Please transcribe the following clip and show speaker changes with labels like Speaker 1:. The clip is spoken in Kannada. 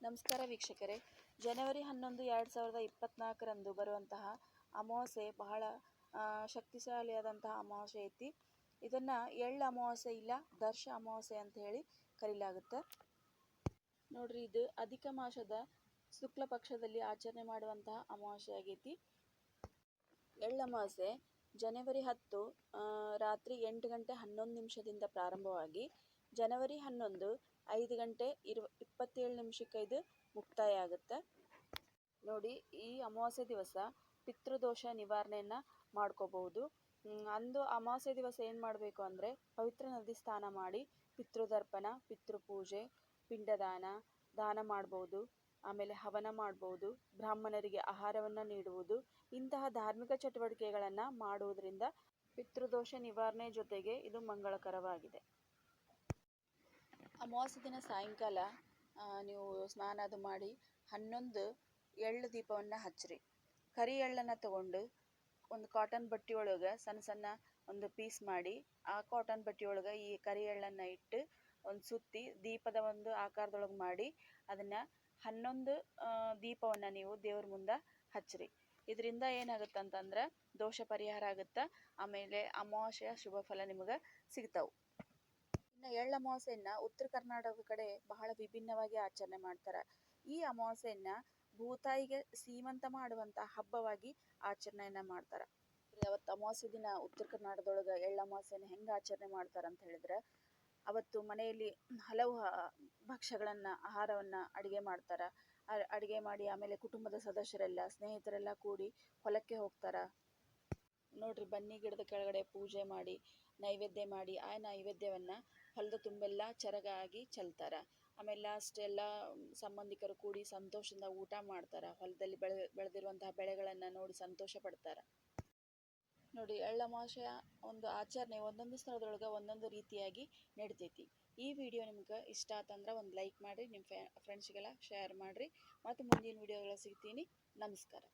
Speaker 1: ನಮಸ್ಕಾರ ವೀಕ್ಷಕರೇ. ಜನವರಿ ಹನ್ನೊಂದು, ಎರಡು ಸಾವಿರದ ಇಪ್ಪತ್ನಾಲ್ಕರಂದು ಬರುವಂತಹ ಅಮಾವಾಸ್ಯೆ ಬಹಳ ಶಕ್ತಿಶಾಲಿಯಾದಂತಹ ಅಮಾವಾಸ್ಯೆ ಐತಿ. ಇದನ್ನು ಎಳ್ಳು ಅಮಾವಾಸ್ಯೆ ಇಲ್ಲ, ದರ್ಶ ಅಮಾವಾಸ್ಯೆ ಅಂತ ಹೇಳಿ ಕರೀಲಾಗುತ್ತೆ. ನೋಡ್ರಿ, ಇದು ಅಧಿಕ ಮಾಸದ ಶುಕ್ಲ ಪಕ್ಷದಲ್ಲಿ ಆಚರಣೆ ಮಾಡುವಂತಹ ಅಮಾವಾಸ್ಯೆ ಆಗೈತಿ. ಎಳ್ಳು ಅಮಾವಾಸ್ಯೆ ಜನವರಿ ಹತ್ತು ರಾತ್ರಿ ಎಂಟು ಗಂಟೆ ಹನ್ನೊಂದು ನಿಮಿಷದಿಂದ ಪ್ರಾರಂಭವಾಗಿ ಜನವರಿ ಹನ್ನೊಂದು, ಐದು ಗಂಟೆ ಇರುವ, ಇಪ್ಪತ್ತೇಳು ನಿಮಿಷಕ್ಕೆ ಇದು ಮುಕ್ತಾಯ ಆಗುತ್ತೆ ನೋಡಿ, ಈ ಅಮಾವಾಸ್ಯೆ ದಿವಸ ಪಿತೃದೋಷ ನಿವಾರಣೆಯನ್ನು ಮಾಡ್ಕೋಬಹುದು. ಅಂದು ಅಮಾವಾಸ್ಯೆ ದಿವಸ ಏನು ಮಾಡಬೇಕು ಅಂದರೆ, ಪವಿತ್ರ ನದಿ ಸ್ನಾನ ಮಾಡಿ ಪಿತೃದರ್ಪಣ, ಪಿತೃಪೂಜೆ, ಪಿಂಡದಾನ, ದಾನ ಮಾಡ್ಬೋದು. ಆಮೇಲೆ ಹವನ ಮಾಡ್ಬೋದು, ಬ್ರಾಹ್ಮಣರಿಗೆ ಆಹಾರವನ್ನು ನೀಡುವುದು. ಇಂತಹ ಧಾರ್ಮಿಕ ಚಟುವಟಿಕೆಗಳನ್ನು ಮಾಡುವುದರಿಂದ ಪಿತೃದೋಷ ನಿವಾರಣೆ ಜೊತೆಗೆ ಇದು ಮಂಗಳಕರವಾಗಿದೆ. ಅಮಾವಾಸ್ಯೆ ದಿನ ಸಾಯಂಕಾಲ ನೀವು ಸ್ನಾನ ಅದು ಮಾಡಿ ಹನ್ನೊಂದು ಎಳ್ಳು ದೀಪವನ್ನು ಹಚ್ಚಿರಿ. ಕರಿ ಎಳ್ಳನ್ನು ತಗೊಂಡು ಒಂದು ಕಾಟನ್ ಬಟ್ಟೆ ಒಳಗೆ ಸಣ್ಣ ಸಣ್ಣ ಒಂದು ಪೀಸ್ ಮಾಡಿ, ಆ ಕಾಟನ್ ಬಟ್ಟೆ ಒಳಗೆ ಈ ಕರಿ ಎಳ್ಳನ್ನು ಇಟ್ಟು ಒಂದು ಸುತ್ತಿ ದೀಪದ ಒಂದು ಆಕಾರದೊಳಗೆ ಮಾಡಿ, ಅದನ್ನು ಹನ್ನೊಂದು ದೀಪವನ್ನು ನೀವು ದೇವ್ರ ಮುಂದೆ ಹಚ್ಚಿರಿ. ಇದರಿಂದ ಏನಾಗುತ್ತೆ ಅಂತಂದ್ರೆ ದೋಷ ಪರಿಹಾರ ಆಗುತ್ತೆ, ಆಮೇಲೆ ಅಮಾವಾಸ್ಯೆಯ ಶುಭ ಫಲ ನಿಮಗೆ ಸಿಗ್ತಾವೆ. ಇನ್ನು ಎಳ್ಳು ಅಮಾವಾಸ್ಯೆಯನ್ನ ಉತ್ತರ ಕರ್ನಾಟಕದ ಕಡೆ ಬಹಳ ವಿಭಿನ್ನವಾಗಿ ಆಚರಣೆ ಮಾಡ್ತಾರೆ. ಈ ಅಮಾವಾಸ್ಯೆಯನ್ನ ಭೂತಾಯಿಗೆ ಸೀಮಂತ ಮಾಡುವಂತ ಹಬ್ಬವಾಗಿ ಆಚರಣೆಯನ್ನ ಮಾಡ್ತಾರೆ. ಅವತ್ತು ಅಮಾವಾಸ್ಯೆ ದಿನ ಉತ್ತರ ಕರ್ನಾಟಕದೊಳಗೆ ಎಳ್ಳ ಅಮಾವಾಸ್ಯೆನ ಹೆಂಗೆ ಆಚರಣೆ ಮಾಡ್ತಾರೆ ಅಂತ ಹೇಳಿದ್ರೆ, ಅವತ್ತು ಮನೆಯಲ್ಲಿ ಹಲವು ಭಕ್ಷ್ಯಗಳನ್ನು ಭಕ್ಷ್ಯಗಳನ್ನ, ಆಹಾರವನ್ನ ಅಡಿಗೆ ಮಾಡ್ತಾರೆ. ಅಡಿಗೆ ಮಾಡಿ ಆಮೇಲೆ ಕುಟುಂಬದ ಸದಸ್ಯರೆಲ್ಲ, ಸ್ನೇಹಿತರೆಲ್ಲ ಕೂಡಿ ಹೊಲಕ್ಕೆ ಹೋಗ್ತಾರ. ನೋಡ್ರಿ ಬನ್ನಿ ಗಿಡದ ಕೆಳಗಡೆ ಪೂಜೆ ಮಾಡಿ, ನೈವೇದ್ಯ ಮಾಡಿ, ಆ ನೈವೇದ್ಯವನ್ನು ಹೊಲದ ತುಂಬೆಲ್ಲ ಚರಗಾಗಿ ಚೆಲ್ತಾರ. ಆಮೇಲೆ ಲಾಸ್ಟ್ ಎಲ್ಲ ಸಂಬಂಧಿಕರು ಕೂಡಿ ಸಂತೋಷದಿಂದ ಊಟ ಮಾಡ್ತಾರ. ಹೊಲದಲ್ಲಿ ಬೆಳೆ, ಬೆಳೆದಿರುವಂತಹ ಬೆಳೆಗಳನ್ನು ನೋಡಿ ಸಂತೋಷ ಪಡ್ತಾರ. ನೋಡಿ ಎಳ್ಳಮಾವಾಸ್ಯೆಯ ಒಂದು ಆಚರಣೆ ಒಂದೊಂದು ಸ್ಥಳದೊಳಗೆ ಒಂದೊಂದು ರೀತಿಯಾಗಿ ನಡಿತೈತಿ. ಈ ವಿಡಿಯೋ ನಿಮ್ಗೆ ಇಷ್ಟ ಆತಂದ್ರೆ ಒಂದು ಲೈಕ್ ಮಾಡಿ ನಿಮ್ಮ ಫ್ರೆಂಡ್ಸ್ಗೆಲ್ಲ ಶೇರ್ ಮಾಡಿರಿ. ಮತ್ತು ಮುಂದಿನ ವಿಡಿಯೋಗಳ ಸಿಗ್ತೀನಿ. ನಮಸ್ಕಾರ.